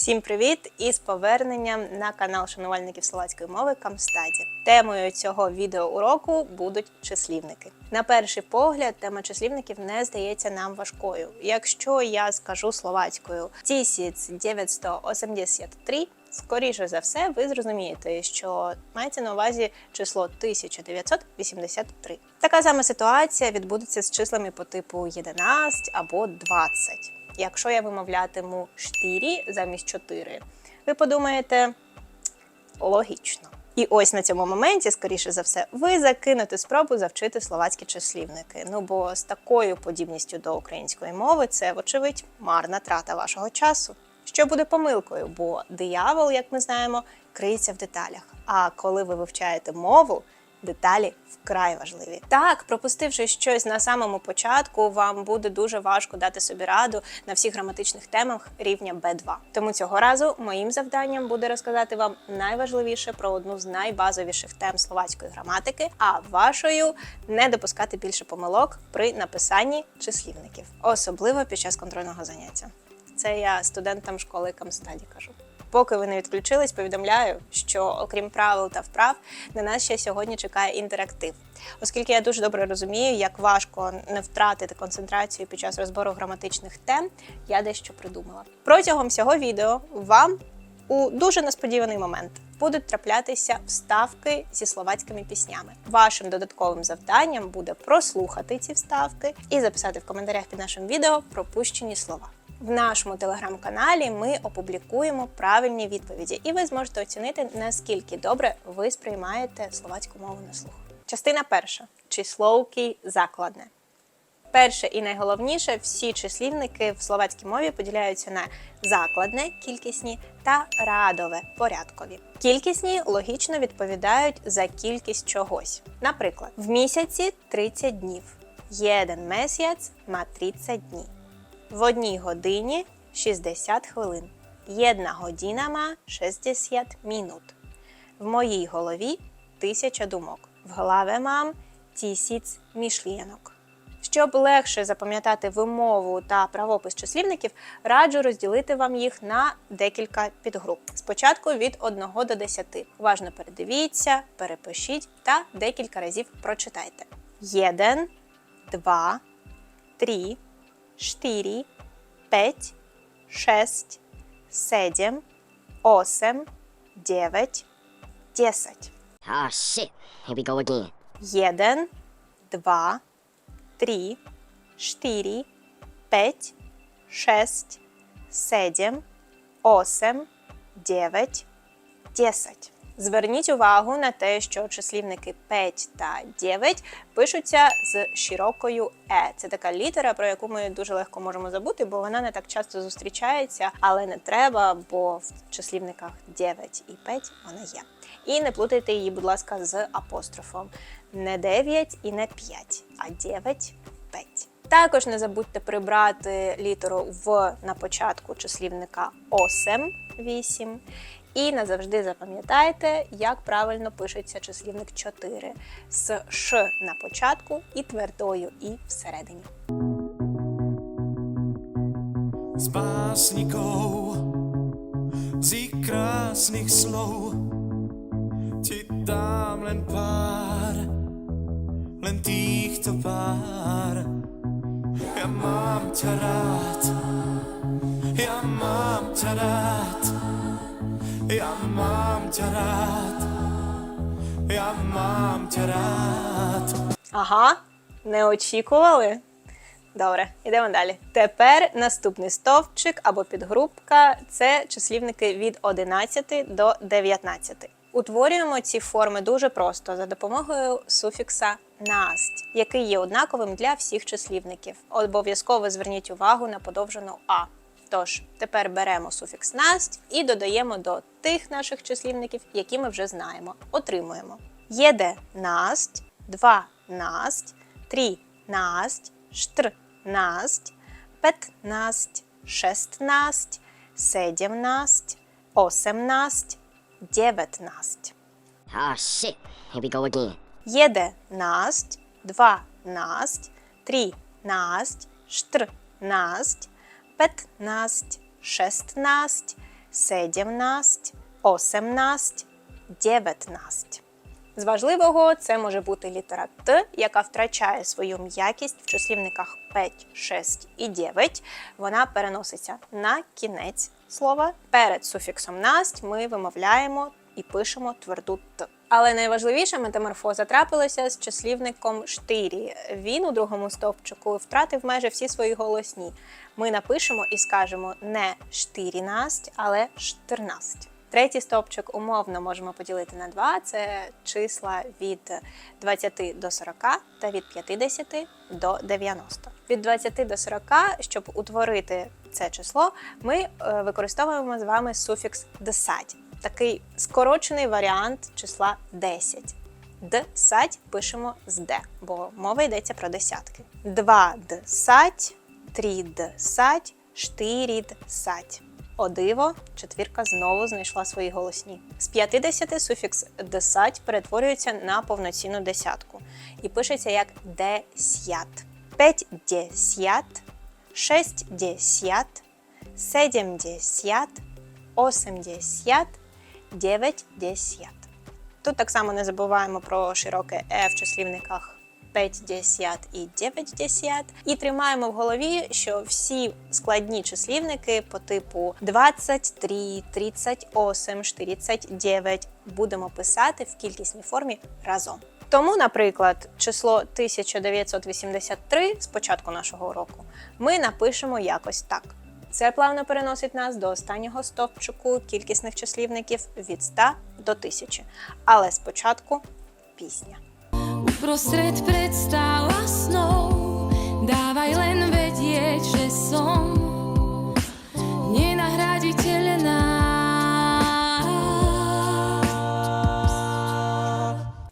Всім привіт! І з поверненням на канал шанувальників словацької мови Камстаді. Темою цього відеоуроку будуть числівники. На перший погляд, тема числівників не здається нам важкою. Якщо я скажу словацькою 1983, скоріше за все, ви зрозумієте, що мається на увазі число 1983. Така сама ситуація відбудеться з числами по типу 11 або 20. Якщо я вимовлятиму 4 замість 4, ви подумаєте логічно. І ось на цьому моменті, скоріше за все, ви закинете спробу завчити словацькі числівники. Ну бо з такою подібністю до української мови це, вочевидь, марна трата вашого часу. Що буде помилкою, бо диявол, як ми знаємо, криється в деталях. А коли ви вивчаєте мову, деталі вкрай важливі. Так, пропустивши щось на самому початку, вам буде дуже важко дати собі раду на всіх граматичних темах рівня B2. Тому цього разу моїм завданням буде розказати вам найважливіше про одну з найбазовіших тем словацької граматики, а вашою не допускати більше помилок при написанні числівників, особливо під час контрольного заняття. Це я студентам школи Камстаді кажу. Поки ви не відключились, повідомляю, що окрім правил та вправ на нас ще сьогодні чекає інтерактив, оскільки я дуже добре розумію, як важко не втратити концентрацію під час розбору граматичних тем, я дещо придумала. Протягом всього відео вам у дуже несподіваний момент будуть траплятися вставки зі словацькими піснями. Вашим додатковим завданням буде прослухати ці вставки і записати в коментарях під нашим відео пропущені слова. В нашому телеграм-каналі ми опублікуємо правильні відповіді, і ви зможете оцінити, наскільки добре ви сприймаєте словацьку мову на слух. Частина перша числовки закладне. Перше і найголовніше, всі числівники в словацькій мові поділяються на закладне, кількісні та радове порядкові. Кількісні логічно відповідають за кількість чогось. Наприклад, в місяці 30 днів. Єден місяць ма 30 днів. В одній годині 60 хвилин. Єдна година ма 60 минут. В моїй голові тисяча думок. В голові мам тисяць мішлінок. Щоб легше запам'ятати вимову та правопис числівників, раджу розділити вам їх на декілька підгруп. Спочатку від 1 до 10. Уважно передивіться, перепишіть та декілька разів прочитайте. 1, 2, 3, 4, 5, 6, 7, 8, 9, 10. Oh shit, here we go again. 1, 2, 3, 4, 5, 6, 7, 8, 9, 10. Зверніть увагу на те, що числівники 5 та 9 пишуться з широкою е. Це така літера, про яку ми дуже легко можемо забути, бо вона не так часто зустрічається, але не треба, бо в числівниках 9 і 5 вона є. І не плутайте її, будь ласка, з апострофом. Не 9 і не 5, а 9, 5. Також не забудьте прибрати літеру в на початку числівника осем 8. І назавжди запам'ятайте, як правильно пишеться числівник 4 з ш на початку і твердою і всередині. z básnikov, z ich krásnych slov. Ti dám len pár, len týchto pár. Ja mám ťa rád, ja mám ťa ja mám ťa rád, ja mám ťa rád. Ага, не очікували? Добре, йдемо далі. Тепер наступний стовпчик або підгрупка це числівники від 11 до 19. Утворюємо ці форми дуже просто за допомогою суфікса насть, який є однаковим для всіх числівників. Обов'язково зверніть увагу на подовжену а. Тож, тепер беремо суфікс насть і додаємо до тих наших числівників, які ми вже знаємо. Отримуємо єде насть, два насть, три насть, штр насть, петнасть, шестнасть, седімнасть, осемнасть, дев'ятнасть. Ah, shit. Here we go again. Єде насть, два насть, три насть, штр насть, 15, 16, 17, 18, 19. З важливого це може бути літера Т, яка втрачає свою м'якість в числівниках 5, 6 і 9. Вона переноситься на кінець слова. Перед суфіксом насть ми вимовляємо і пишемо тверду Т. Але найважливіша метаморфоза трапилася з числівником 4. Він у другому стовпчику втратив майже всі свої голосні. Ми напишемо і скажемо не штирінасть, але штирнасть. Третій стовпчик умовно можемо поділити на два. Це числа від 20 до 40 та від 50 до 90. Від 20 до 40, щоб утворити це число, ми е, використовуємо з вами суфікс «десять». Такий скорочений варіант числа 10. Десять пишемо з Д, бо мова йдеться про десятки. Два десять, три десять, штирі десять. О диво, четвірка знову знайшла свої голосні. З 50 суфікс десять перетворюється на повноцінну десятку і пишеться як десят. П'ять десят, шесть десят, сім десят, осім десят, дев'ять десят. Тут так само не забуваємо про широке е в числівниках 50 і 90. І тримаємо в голові, що всі складні числівники по типу 23, 38, 49 будемо писати в кількісній формі разом. Тому, наприклад, число 1983 з початку нашого уроку ми напишемо якось так. Це плавно переносить нас до останнього стовпчику кількісних числівників від 100 до 1000. Але спочатку пісня. Predstav a snov Dávaj len vedieť, že som Nenahraditeľná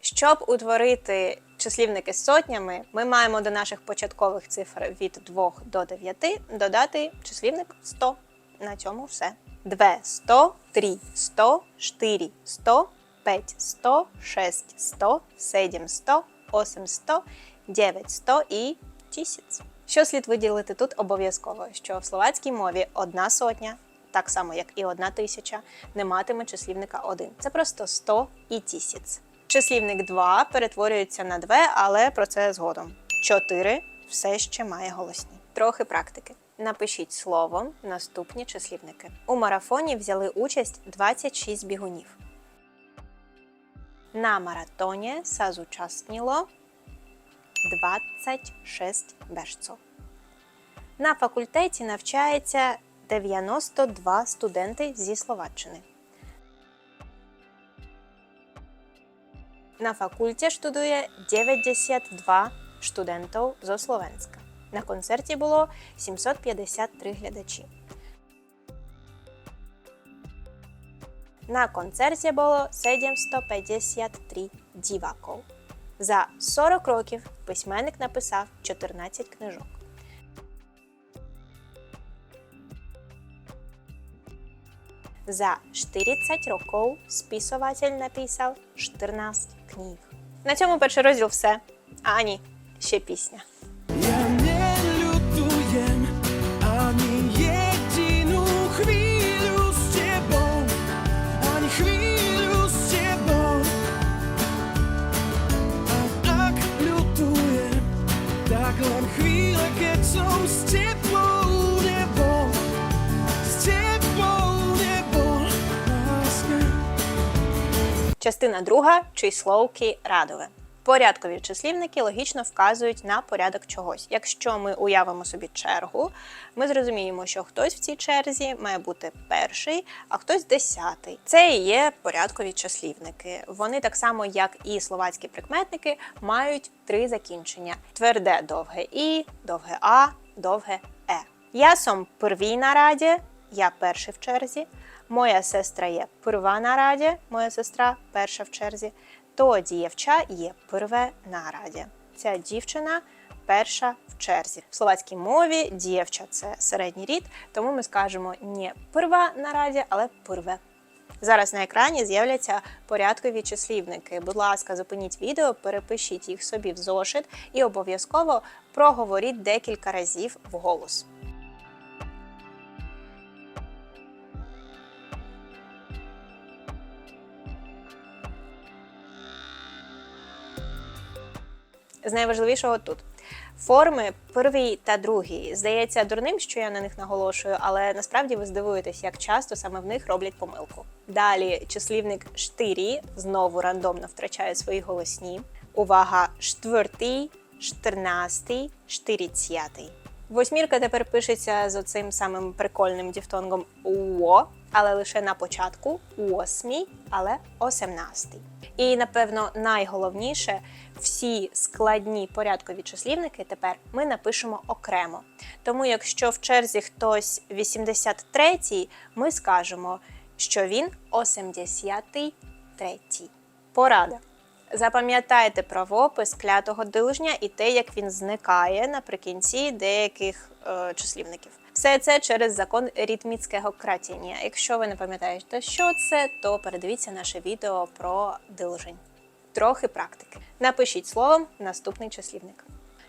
Щоб утворити числівники з сотнями, ми маємо до наших початкових цифр від 2 до 9 додати числівник 100. На цьому все. 2 100, 3 100, 4 100, 5 100, 6 100, 7 100, 8 100, 9 100 і 1000. Що слід виділити тут обов'язково, що в словацькій мові одна сотня, так само як і одна тисяча, не матиме числівника 1. Це просто 100 і тисяць. Числівник 2 перетворюється на 2, але про це згодом. 4 все ще має голосні. Трохи практики. Напишіть словом наступні числівники. У марафоні взяли участь 26 бігунів. На маратоні зазучасніло 26 бежців. На факультеті навчається 92 студенти зі Словаччини. На факульті штудує 92 студентів зо Словенська. На концерті було 753 глядачі. На концерті було 753 діваків. За 40 років письменник написав 14 книжок. За 40 років списуватель написав 14 книг. На цьому перший розділ все. А ні, ще пісня. Частина друга числовки радове. Порядкові числівники логічно вказують на порядок чогось. Якщо ми уявимо собі чергу, ми зрозуміємо, що хтось в цій черзі має бути перший, а хтось десятий. Це і є порядкові числівники. Вони так само, як і словацькі прикметники, мають три закінчення: тверде довге і, довге а, довге е. Я сом первій на раді, я перший в черзі. Моя сестра є перва на раді, моя сестра перша в черзі. То дівча є перве на раді. Ця дівчина перша в черзі. В словацькій мові дівча це середній рід, тому ми скажемо не перва на раді, але перве. Зараз на екрані з'являться порядкові числівники. Будь ласка, зупиніть відео, перепишіть їх собі в зошит і обов'язково проговоріть декілька разів вголос. З найважливішого тут. Форми перший та другий. Здається дурним, що я на них наголошую, але насправді ви здивуєтесь, як часто саме в них роблять помилку. Далі числівник штирі знову рандомно втрачає свої голосні. Увага! Штвертий, штернастий, штиріцятий. Восьмірка тепер пишеться з оцим самим прикольним діфтонгом УО, але лише на початку восьмій, але осемнадцятий. І напевно найголовніше, всі складні порядкові числівники тепер ми напишемо окремо. Тому, якщо в черзі хтось 83-й, ми скажемо, що він 83-й. Порада. Запам'ятайте правопис клятого дилжня і те, як він зникає наприкінці деяких е, числівників. Все це через закон ритміцького кратіння. Якщо ви не пам'ятаєте, що це, то передивіться наше відео про дилжень. Трохи практики. Напишіть словом наступний числівник.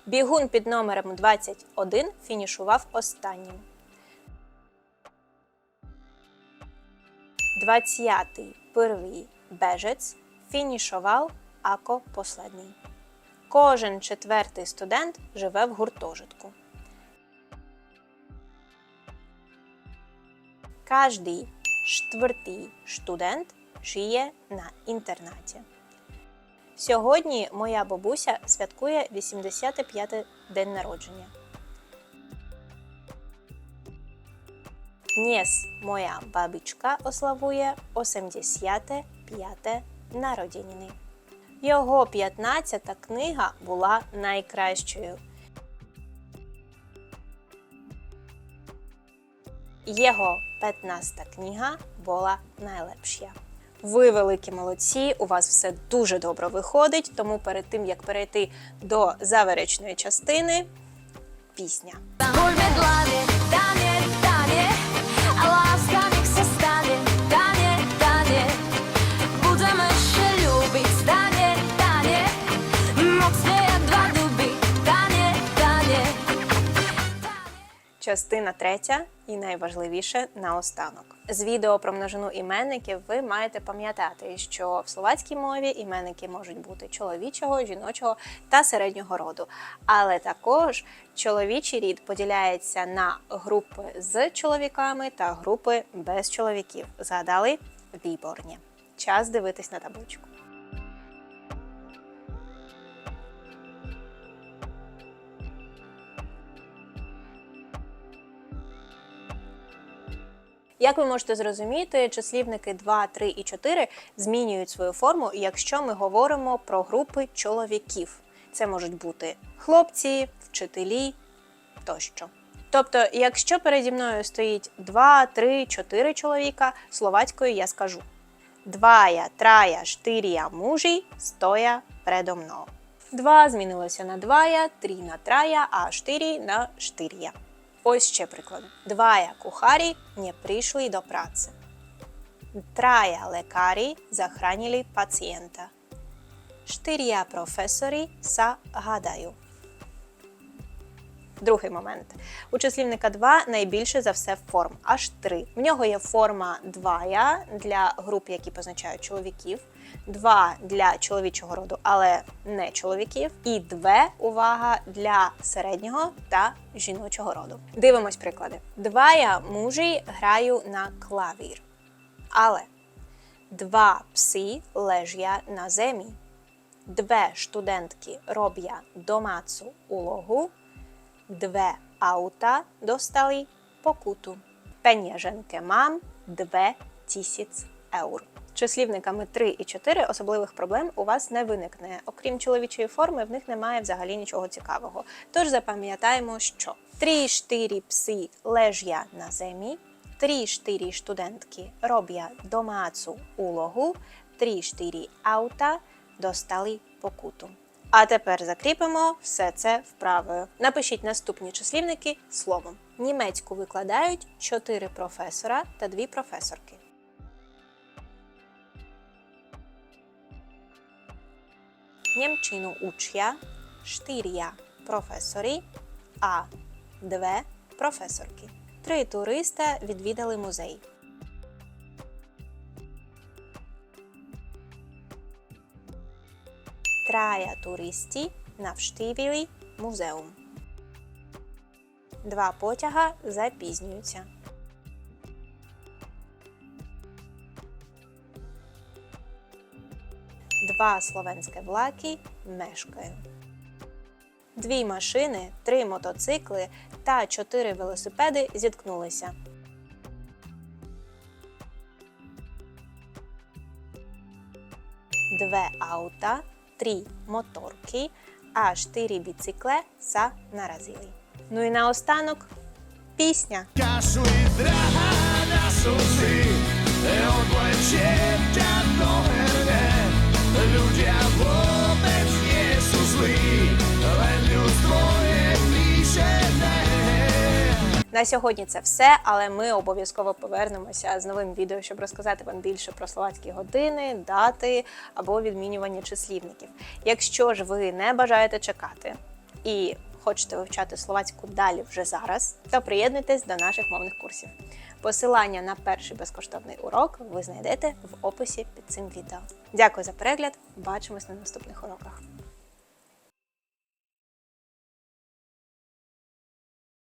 Бігун під номером 21 фінішував останнім. 20-й первий бежець фінішував ако последній. Кожен четвертий студент живе в гуртожитку. Кожний четвертий студент жиє на інтернаті. Сьогодні моя бабуся святкує 85-й день народження. Днес моя бабічка ославує 85-те народження. Його 15-та книга була найкращою. Його 15-та книга була найлепша. Ви великі молодці, у вас все дуже добре виходить, тому перед тим як перейти до заверечної частини, пісня. Частина третя і найважливіше наостанок. З відео про множину іменників ви маєте пам'ятати, що в словацькій мові іменники можуть бути чоловічого, жіночого та середнього роду. Але також чоловічий рід поділяється на групи з чоловіками та групи без чоловіків. Згадали віборні. Час дивитись на табличку. Як ви можете зрозуміти, числівники 2, 3 і 4 змінюють свою форму, якщо ми говоримо про групи чоловіків. Це можуть бути хлопці, вчителі тощо. Тобто, якщо переді мною стоїть 2, 3, 4 чоловіка, словацькою я скажу Двая, трая, штирія мужі стоя предо мною. Два змінилося на двая, три на трая, а штирі на штирія. Ось ще приклад. Двая кухарі не прийшли до праці. Трая лекарі захранили пацієнта. Штирія професорі гадаю. Другий момент. У числівника 2 найбільше за все форм, аж 3. В нього є форма двая для груп, які позначають чоловіків, два для чоловічого роду, але не чоловіків, і две увага для середнього та жіночого роду. Дивимось приклади. Двая мужі граю на клавір. Але два пси лежя на земі. Две студентки роблять домацу улогу. Dve auta dostali pokutu. Peněženke mám 2000 eur. Числівниками 3 і 4 особливих проблем у вас не виникне. Окрім чоловічої форми, в них немає взагалі нічого цікавого. Тож запам'ятаємо, що 3-4 пси лежя на земі, 3-4 студентки роблять домацу улогу, 3-4 аута достали покуту. А тепер закріпимо все це вправою. Напишіть наступні числівники словом. Німецьку викладають 4 професора та 2 професорки. Німчину учня 4 професори, а 2 професорки. Три туриста відвідали музей. Трая туристи Навштивілі музеум. Два потяга запізнюються. Два словенські влаки мешкаю. Дві машини, три мотоцикли та чотири велосипеди зіткнулися. Две auta, три моторки, а чотири бicykle са наразили. Ну і наостанок пісня. Kašu i drahá na slzy Odleče ťa do На сьогодні це все, але ми обов'язково повернемося з новим відео, щоб розказати вам більше про словацькі години, дати або відмінювання числівників. Якщо ж ви не бажаєте чекати і хочете вивчати словацьку далі вже зараз, то приєднуйтесь до наших мовних курсів. Посилання на перший безкоштовний урок ви знайдете в описі під цим відео. Дякую за перегляд. Бачимось на наступних уроках.